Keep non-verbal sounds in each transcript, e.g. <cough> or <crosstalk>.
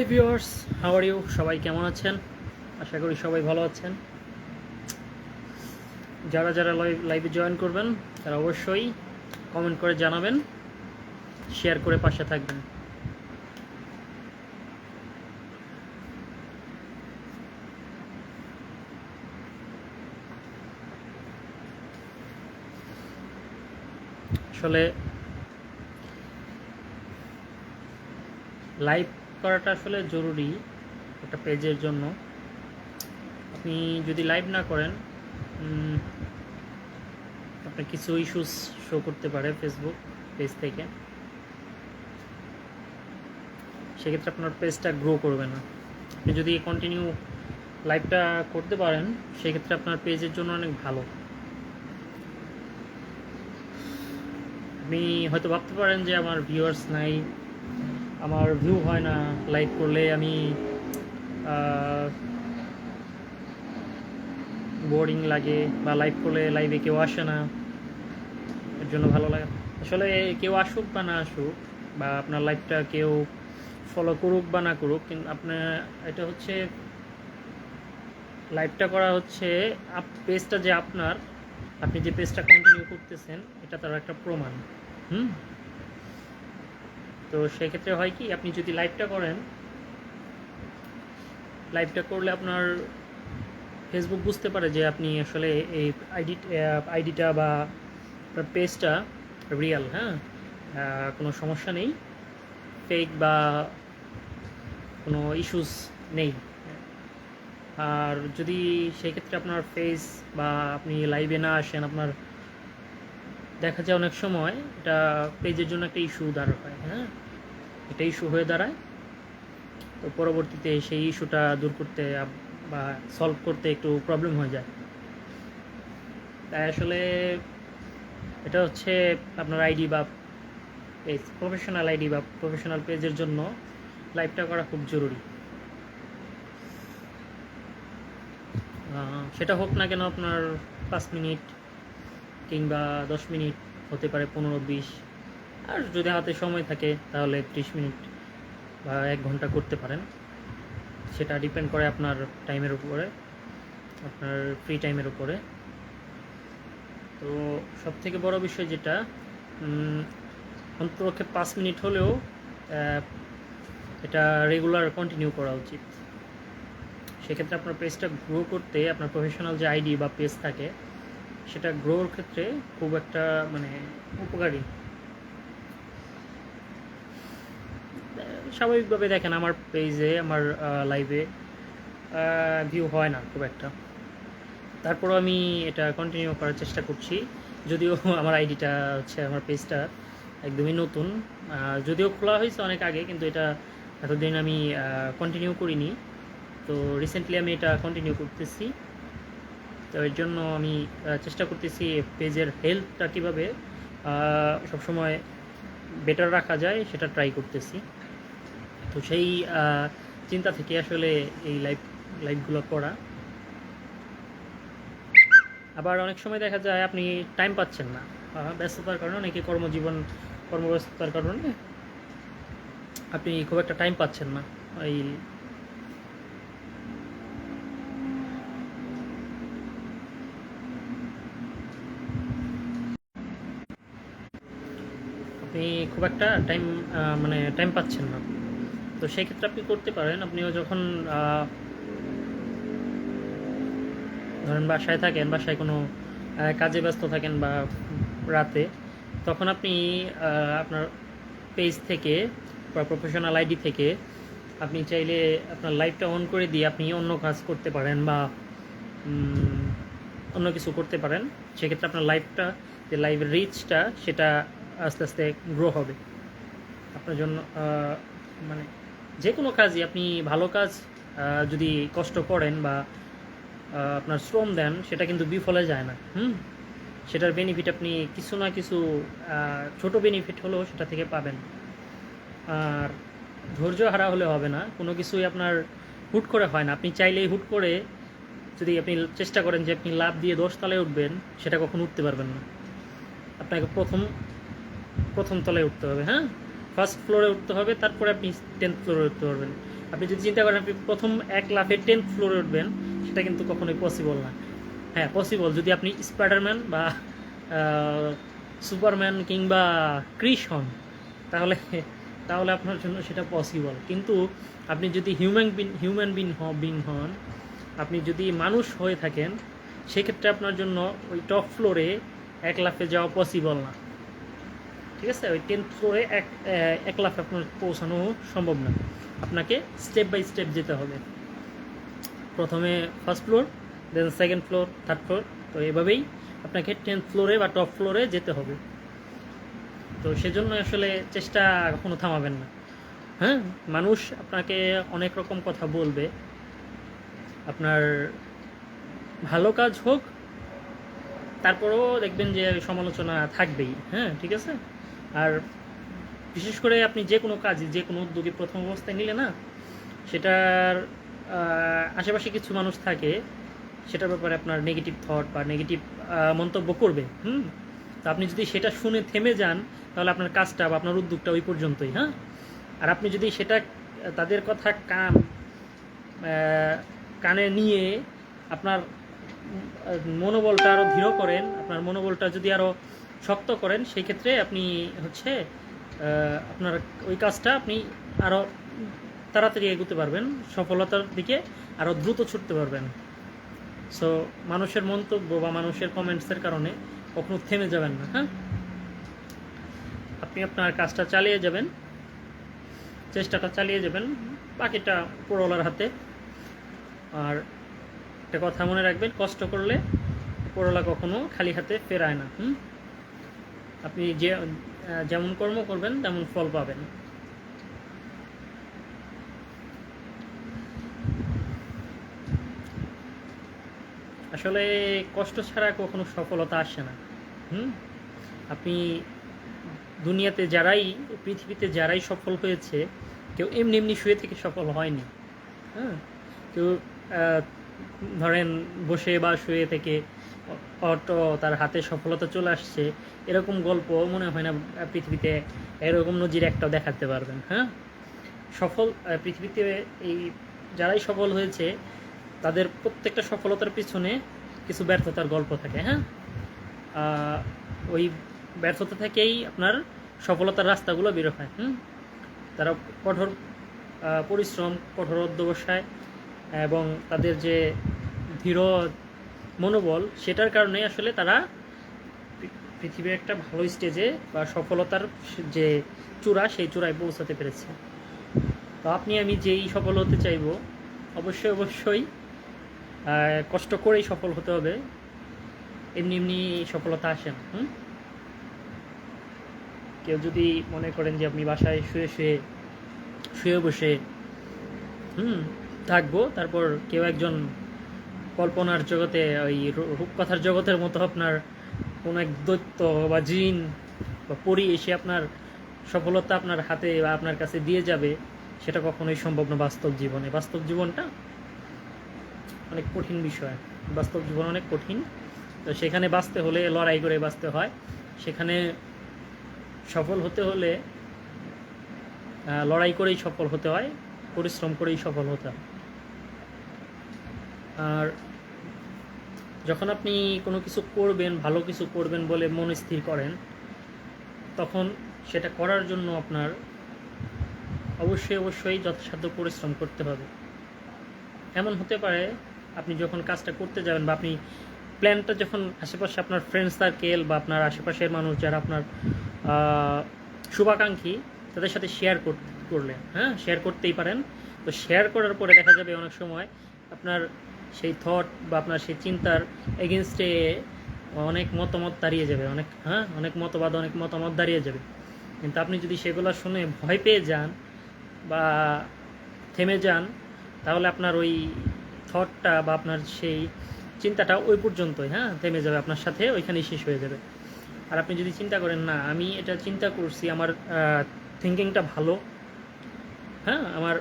Hi viewers how are you সবাই কেমন আছেন? আশা করি সবাই ভালো আছেন। যারা যারা লাইভে জয়েন করবেন, তারা অবশ্যই কমেন্ট করে জানাবেন শেয়ার করে পাশে থাকবেন। আসলে লাইভ করাটা আসলে জরুরি একটা পেজের জন্য। আপনি যদি লাইভ না করেন আপনার কিছু ইস্যুস শো করতে পারে ফেসবুক পেজ থেকে। সেক্ষেত্রে আপনার পেজটা গ্রো করবে না। আপনি যদি কন্টিনিউ লাইভটা করতে পারেন, সেক্ষেত্রে আপনার পেজের জন্য অনেক ভালো। আপনি হয়তো ভাবতে পারেন যে আমার ভিউয়ার্স নাই। আমার ভিউ হয় না লাইভ করলে আমি বোরিং লাগে বা লাইভ করলে লাইভে কেউ আসে না। এর জন্য ভালো লাগে আসলে কেউ আসুক বা না আসুক, বা আপনার লাইভটা কেউ ফলো করুক বা না করুক, কিন্তু আপনার এটা হচ্ছে লাইভটা করা হচ্ছে, আপ পেজটা যে আপনার, আপনি যে পেজটা কন্টিনিউ করতেছেন, এটা তার একটা প্রমাণ। হুম? তো সেক্ষেত্রে হয় কি, আপনি যদি লাইভটা করেন লাইভটা করলে আপনার ফেসবুক বুঝতে পারে যে আপনি আসলে এই আইডি আইডিটা বা পেজটা রিয়েল হ্যাঁ? কোনো সমস্যা নেই। ফেক বা কোনো ইস্যুস নেই। আর যদি সেক্ষেত্রে আপনার ফেস বা আপনি লাইভে না আসেন, আপনার দেখা যায় অনেক সময় এটা পেজের জন্য একটা ইস্যু দাঁড় হয়? হ্যাঁ এটা ইস্যু হয়ে দাঁড়ায়। তো পরবর্তীতে সেই ইস্যুটা দূর করতে বা সলভ করতে একটু প্রবলেম হয়ে যায়। তাই আসলে এটা হচ্ছে আপনার আইডি বা পেজ প্রফেশনাল আইডি বা প্রফেশনাল পেজের জন্য লাইভটা করা খুব জরুরি। সেটা হোক না কেন আপনার পাঁচ মিনিট কিংবা দশ মিনিট হতে পারে পনেরো, বিশ। আর যদি হাতে সময় থাকে, তাহলে ত্রিশ মিনিট বা এক ঘণ্টা করতে পারেন। সেটা ডিপেন্ড করে আপনার টাইমের উপরে, আপনার ফ্রি টাইমের উপরে। তো সব থেকে বড় বিষয় যেটা অন্তপক্ষে পাঁচ মিনিট হলেও এটা রেগুলার কন্টিনিউ করা উচিত। সেক্ষেত্রে আপনার পেজটা গ্রো করতে আপনার প্রফেশনাল যে আইডি বা পেজ থাকে সেটা গ্রোর ক্ষেত্রে খুব একটা মানে উপকারী। স্বাভাবিকভাবে দেখেন আমার পেজে আমার লাইভে ভিউ হয় না খুব একটা। তারপরও আমি এটা কন্টিনিউ করার চেষ্টা করছি। যদিও <laughs> আমার আইডিটা হচ্ছে আমার পেজটা একদমই নতুন। যদিও খোলা হয়েছে অনেক আগে, কিন্তু এটা এতদিন আমি কন্টিনিউ করিনি। তো রিসেন্টলি আমি এটা কন্টিনিউ করতেছি। তো এর জন্য আমি চেষ্টা করতেছি পেজের হেলথটা কীভাবে সবসময় বেটার রাখা যায়, সেটা ট্রাই করতেছি। তো সেই চিন্তা থেকে আসলে এই লাইভ লাইভগুলো করা। আবার অনেক সময় দেখা যায় আপনি টাইম পাচ্ছেন না ব্যস্ততার কারণে, অনেকে কর্মজীবন, কর্মব্যস্ততার কারণে আপনি খুব একটা টাইম পাচ্ছেন না। এই আপনি খুব একটা টাইম মানে টাইম পাচ্ছেন না। তো সেই ক্ষেত্রে আপনি করতে পারেন। আপনিও যখন ধরেন বাসায় থাকেন, বাসায় কোনো কাজে ব্যস্ত থাকেন বা রাতে, তখন আপনি আপনার পেজ থেকে বা প্রফেশনাল আইডি থেকে আপনি চাইলে আপনার লাইভটা অন করে দিয়ে আপনি অন্য কাজ করতে পারেন বা অন্য কিছু করতে পারেন। সেক্ষেত্রে আপনার লাইভটা যে লাইভের রিচটা সেটা আস্তে আস্তে গ্রো হবে। আপনার জন্য মানে যে কোনো কাজই আপনি ভালো কাজ যদি কষ্ট করেন বা আপনার শ্রম দেন, সেটা কিন্তু বিফলে যায় না। হুম? সেটার বেনিফিট আপনি কিছু না কিছু ছোট বেনিফিট হলেও সেটা থেকে পাবেন। আর ধৈর্য হারা হলে হবে না। কোনো কিছুই আপনার হুট করে হয় না। আপনি চাইলেই হুট করে যদি আপনি চেষ্টা করেন যে আপনি লাভ দিয়ে দশ তলায় উঠবেন, সেটা কখনো উঠতে পারবেন না। আপনাকে প্রথম প্রথম তলায় উঠতে হবে হ্যাঁ? ফার্স্ট ফ্লোরে উঠতে হবে, তারপরে আপনি টেন্থ ফ্লোরে উঠতে পারবেন। আপনি যদি চিন্তা করেন, আপনি প্রথম এক লাফে টেন্থ ফ্লোরে উঠবেন, সেটা কিন্তু কখনোই পসিবল না। হ্যাঁ পসিবল যদি আপনি স্পাইডারম্যান বা সুপারম্যান কিংবা ক্রিস হন, তাহলে তাহলে আপনার জন্য সেটা পসিবল কিন্তু আপনি যদি human being human being being হন, আপনি যদি মানুষ হয়ে থাকেন, সেক্ষেত্রে আপনার জন্য ওই টপ ফ্লোরে এক লাফে যাওয়া পসিবল না। ঠিক আছে? ওই টেন্থ ফ্লোরে এক এক লাফে আপনার পৌঁছানো সম্ভব না। আপনাকে স্টেপ বাই স্টেপ যেতে হবে। প্রথমে first floor then second floor third floor তো এভাবেই আপনাকে টেন্থ ফ্লোরে বা টপ ফ্লোরে যেতে হবে। তো সেজন্য আসলে চেষ্টা কখনো থামাবেন না। হ্যাঁ? মানুষ আপনাকে অনেক রকম কথা বলবে। আপনার ভালো কাজ হোক, তারপরেও দেখবেন যে সমালোচনা থাকবেই। হ্যাঁ? ঠিক আছে? আর বিশেষ করে আপনি যে কোনো কাজে, যে কোনো উদ্যোগে প্রথম অবস্থায় নিলে না, সেটার আশেপাশে কিছু মানুষ থাকে, সেটার ব্যাপারে আপনার নেগেটিভ থট বা নেগেটিভ মন্তব্য করবে, হুম? তো আপনি যদি সেটা শুনে থেমে যান, তাহলে আপনার কাজটা বা আপনার উদ্যোগটা ওই পর্যন্তই হ্যাঁ? আর আপনি যদি সেটা, তাদের কথা কান কানে নিয়ে আপনার মনোবলটা আরও দৃঢ় করেন, আপনার মনোবলটা যদি আরও শক্ত করেন, সেই ক্ষেত্রে আপনি হচ্ছে আপনার ওই কাজটা আপনি আরও তাড়াতাড়ি এগোতে পারবেন, সফলতার দিকে আরও দ্রুত ছুটতে পারবেন। সো মানুষের মন্তব্য বা মানুষের কমেন্টসের কারণে কখনো থেমে যাবেন না হ্যাঁ? আপনি আপনার কাজটা চালিয়ে যাবেন, চেষ্টাটা চালিয়ে যাবেন, বাকিটা পুরোলার হাতে। আর একটা কথা মনে রাখবেন, কষ্ট করলে পরলা কখনো খালি হাতে ফেরায় না, হুম? আপনি যে যেমন কর্ম করবেন, তেমন ফল পাবেন। আসলে কষ্ট ছাড়া কখনো সফলতা আসে না। হুম? আপনি দুনিয়াতে যারাই, পৃথিবীতে যারাই সফল হয়েছে, কেউ এমনি এমনি শুয়ে থেকে সফল হয়নি। হ্যাঁ? কেউ ধরেন বসে বা শুয়ে থেকে অটো তার হাতে সফলতা চলে আসছে, এরকম গল্প মনে হয় না পৃথিবীতে এরকম নজির একটাও দেখাতে পারবেন হ্যাঁ? সফল পৃথিবীতে এই যারাই সফল হয়েছে, তাদের প্রত্যেকটা সফলতার পিছনে কিছু ব্যর্থতার গল্প থাকে হ্যাঁ? ওই ব্যর্থতা থেকেই আপনার সফলতার রাস্তাগুলো বের হয়, হুম? তারা কঠোর পরিশ্রম, কঠোর অধ্যবসায় এবং তাদের যে দৃঢ় মনোবল, সেটার কারণে আসলে তারা পৃথিবীর একটা ভালো স্টেজে বা সফলতার যে চূড়া, সেই চূড়ায় পৌঁছাতে পেরেছে। তো আপনি, আমি যেই সফল হতে চাইব, অবশ্যই অবশ্যই কষ্ট করেই সফল হতে হবে। এমনি এমনি সফলতা আসে না, হুম? কেউ যদি মনে করেন যে আপনি বাসায় শুয়ে শুয়ে শুয়ে বসে, হুম, থাকব, তারপর কেউ একজন কল্পনার জগতে, ওই রূপকথার জগতের মতো আপনার কোনো এক দৈত্য বা জিন বা পরি এসে আপনার সফলতা আপনার হাতে বা আপনার কাছে দিয়ে যাবে, সেটা কখনোই সম্ভব না বাস্তব জীবনে। বাস্তব জীবনটা অনেক কঠিন বিষয়। বাস্তব জীবন অনেক কঠিন। তো সেখানে বাঁচতে হলে, লড়াই করে বাঁচতে হয়। সেখানে সফল হতে হলে লড়াই করেই সফল হতে হয়, পরিশ্রম করেই সফল হতে হয়। আর যখন আপনি কোনো কিছু করবেন, ভালো কিছু করবেন বলে মন স্থির করেন, তখন সেটা করার জন্য আপনার অবশ্যই অবশ্যই যথাসাধ্য পরিশ্রম করতে হবে। এমন হতে পারে আপনি যখন কাজটা করতে যাবেন বা আপনি প্ল্যানটা যখন আশেপাশে আপনার ফ্রেন্ড সার্কেল বা আপনার আশেপাশের মানুষ যারা আপনার শুভাকাঙ্ক্ষী, তাদের সাথে শেয়ার করলেন হ্যাঁ? শেয়ার করতেই পারেন। তো শেয়ার করার পরে দেখা যাবে অনেক সময় আপনার সেই থট বা আপনার সেই চিন্তার এগেনস্টে অনেক মতামত দাঁড়িয়ে যাবে, অনেক হ্যাঁ? অনেক মতবাদ, অনেক মতামত দাঁড়িয়ে যাবে। কিন্তু আপনি যদি সেগুলো শুনে ভয় পেয়ে যান বা থেমে যান, তাহলে আপনার ওই থটটা বা আপনার সেই চিন্তাটা ওই পর্যন্তই হ্যাঁ? থেমে যাবে, আপনার সাথে ওইখানেই শেষ হয়ে যাবে। আর আপনি যদি চিন্তা করেন, না, আমি এটা চিন্তা করছি, আমার থিঙ্কিংটা ভালো হ্যাঁ? আমার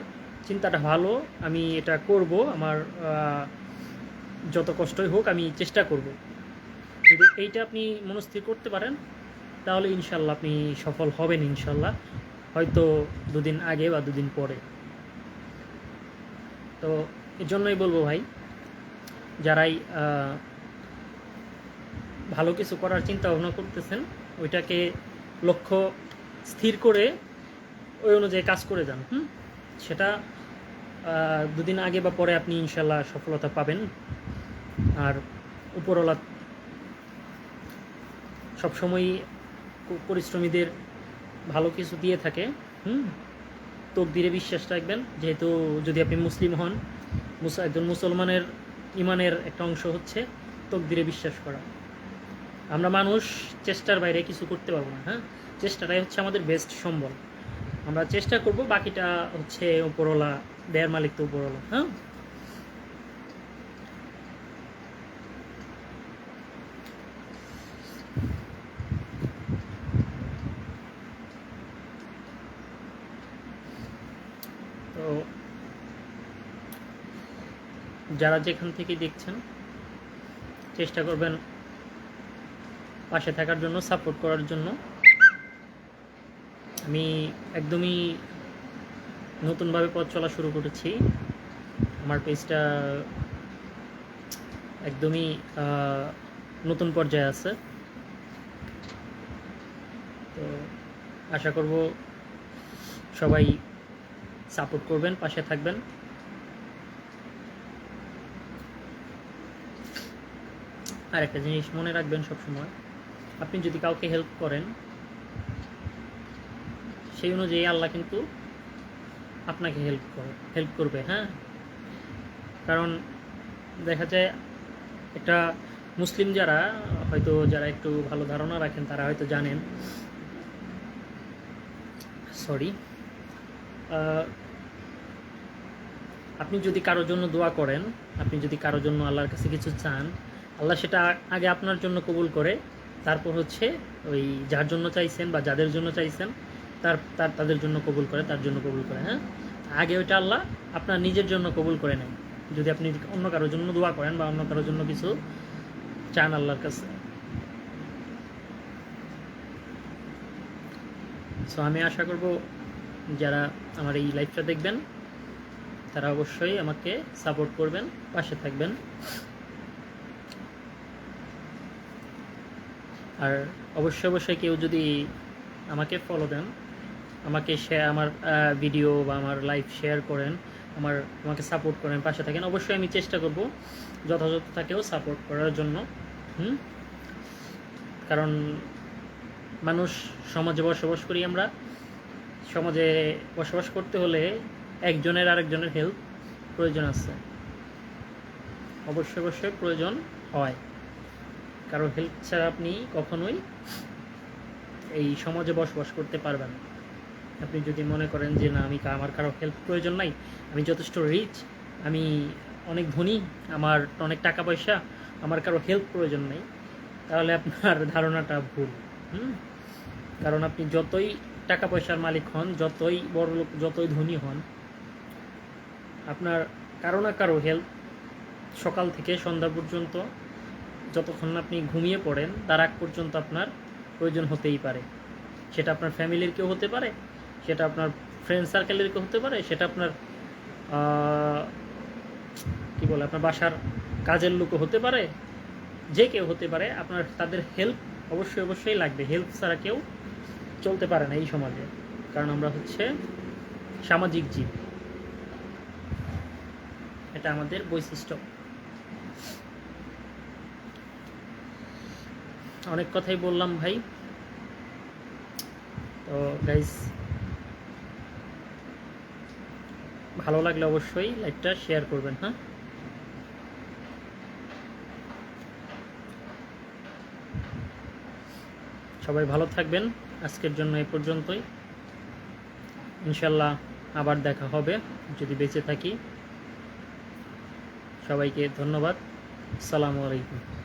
চিন্তাটা ভালো, আমি এটা করব, আমার যত কষ্টই হোক আমি চেষ্টা করব। যদি এইটা আপনি মনস্থির করতে পারেন, তাহলে ইনশাল্লাহ আপনি সফল হবেন ইনশাল্লাহ, হয়তো দুদিন আগে বা দুদিন পরে। তো এর জন্যই বলব ভাই, যারাই ভালো কিছু করার চিন্তা ভাবনা করতেছেন, ওইটাকে লক্ষ্য স্থির করে ওই অনুযায়ী কাজ করে যান, হুম? সেটা দুদিন আগে বা পরে আপনি ইনশাল্লাহ সফলতা পাবেন। আর উপরওয়ালা সবসময়ই পরিশ্রমীদের ভালো কিছু দিয়ে থাকে, হুম? তকদিরে বিশ্বাস রাখবেন, যেহেতু যদি আপনি মুসলিম হন একজন মুসলমানের ইমানের একটা অংশ হচ্ছে তকদিরে বিশ্বাস করা। আমরা মানুষ চেষ্টার বাইরে কিছু করতে পারব না হ্যাঁ? চেষ্টাটাই হচ্ছে আমাদের বেস্ট সম্বল। আমরা চেষ্টা করব বাকিটা হচ্ছে উপরওয়ালা, দেয়ার মালিক তো উপরওয়ালা হ্যাঁ? তো যারা যেখান থেকে দেখছেন, চেষ্টা করবেন পাশে থাকার জন্য সাপোর্ট করার জন্য। আমি একদমই নতুনভাবে পথ চলা শুরু করেছি। আমার পেজটা একদমই নতুন পর্যায়ে আছে। তো আশা করব সবাই সাপোর্ট করবেন, পাশে থাকবেন। আর একটা জিনিস মনে রাখবেন সবসময়, আপনি যদি কাউকে হেল্প করেন, সেই অনুযায়ী আল্লাহ কিন্তু আপনাকে হেল্প করে হেল্প করবে হ্যাঁ? কারণ দেখা যায় একটা মুসলিম যারা, হয়তো যারা একটু ভালো ধারণা রাখেন, তারা হয়তো জানেন সরি আপনি যদি কারোর জন্য দোয়া করেন, আপনি যদি কারোর জন্য আল্লাহর কাছে কিছু চান, আল্লাহ সেটা আগে আপনার জন্য কবুল করে, তারপর হচ্ছে ওই যার জন্য চাইছেন বা যাদের জন্য চাইছেন, তার তার, তাদের জন্য কবুল করে, তার জন্য কবুল করে হ্যাঁ? আগে ওইটা আল্লাহ আপনার নিজের জন্য কবুল করে নেন। যদি আপনি অন্য কারোর জন্য দোয়া করেন বা অন্য কারোর জন্য কিছু চান আল্লাহর কাছে। সো আমি আশা করব যারা আমার এই লাইভটা দেখবেন, তারা অবশ্যই আমাকে সাপোর্ট করবেন, পাশে থাকবেন। আর অবশ্যই অবশ্যই কেউ যদি আমাকে ফলো দেন, আমাকে শেয়ার আমার ভিডিও বা আমার লাইভ শেয়ার করেন, আমার, আমাকে সাপোর্ট করেন, পাশে থাকেন, অবশ্যই আমি চেষ্টা করব যথাযথ তাকেও সাপোর্ট করার জন্য। হুম? কারণ মানুষ সমাজে বসবাস করি আমরা সমাজে বসবাস করতে হলে একজনের আরেকজনের হেল্প প্রয়োজন আছে। অবশ্যই অবশ্যই প্রয়োজন হয়। কারও হেল্প ছাড়া আপনি কখনোই এই সমাজে বসবাস করতে পারবেন আপনি যদি মনে করেন যে, না, আমি আমার কারও হেল্প প্রয়োজন নাই, আমি যথেষ্ট রিচ আমি অনেক ধনী, আমার অনেক টাকা পয়সা, আমার কারও হেল্প প্রয়োজন নেই, তাহলে আপনার ধারণাটা ভুল। হুম? কারণ আপনি যতই টাকা পয়সার মালিক হন, যতই বড় লোক, যতই ধনী হন, আপনার কারও না কারও হেল্প সকাল থেকে সন্ধ্যা পর্যন্ত, যতক্ষণ আপনি ঘুমিয়ে পড়েন, তার আগ পর্যন্ত আপনার প্রয়োজন হতেই পারে। সেটা আপনার ফ্যামিলির কেউ হতে পারে, সেটা আপনার ফ্রেন্ড সার্কেলের কেউ হতে পারে, সেটা আপনার কি বলে, আপনার বাসার কাজের লোকও হতে পারে, যে কেউ হতে পারে, আপনার তাদের হেল্প অবশ্যই অবশ্যই লাগবে। হেল্প ছাড়া কেউ চলতে পারে না এই সমাজে। কারণ আমরা হচ্ছে সামাজিক জীব। এটা আমাদের বৈশিষ্ট্য। অনেক কথাই বললাম ভাই। তো গাইস ভালো লাগলে অবশ্যই লাইকটা শেয়ার করবেন হ্যাঁ? সবাই ভালো থাকবেন। আজকের জন্য এ পর্যন্তই। ইনশাল্লাহ আবার দেখা হবে, যদি বেঁচে থাকি। সবাইকে ধন্যবাদ। সালামু আলাইকুম।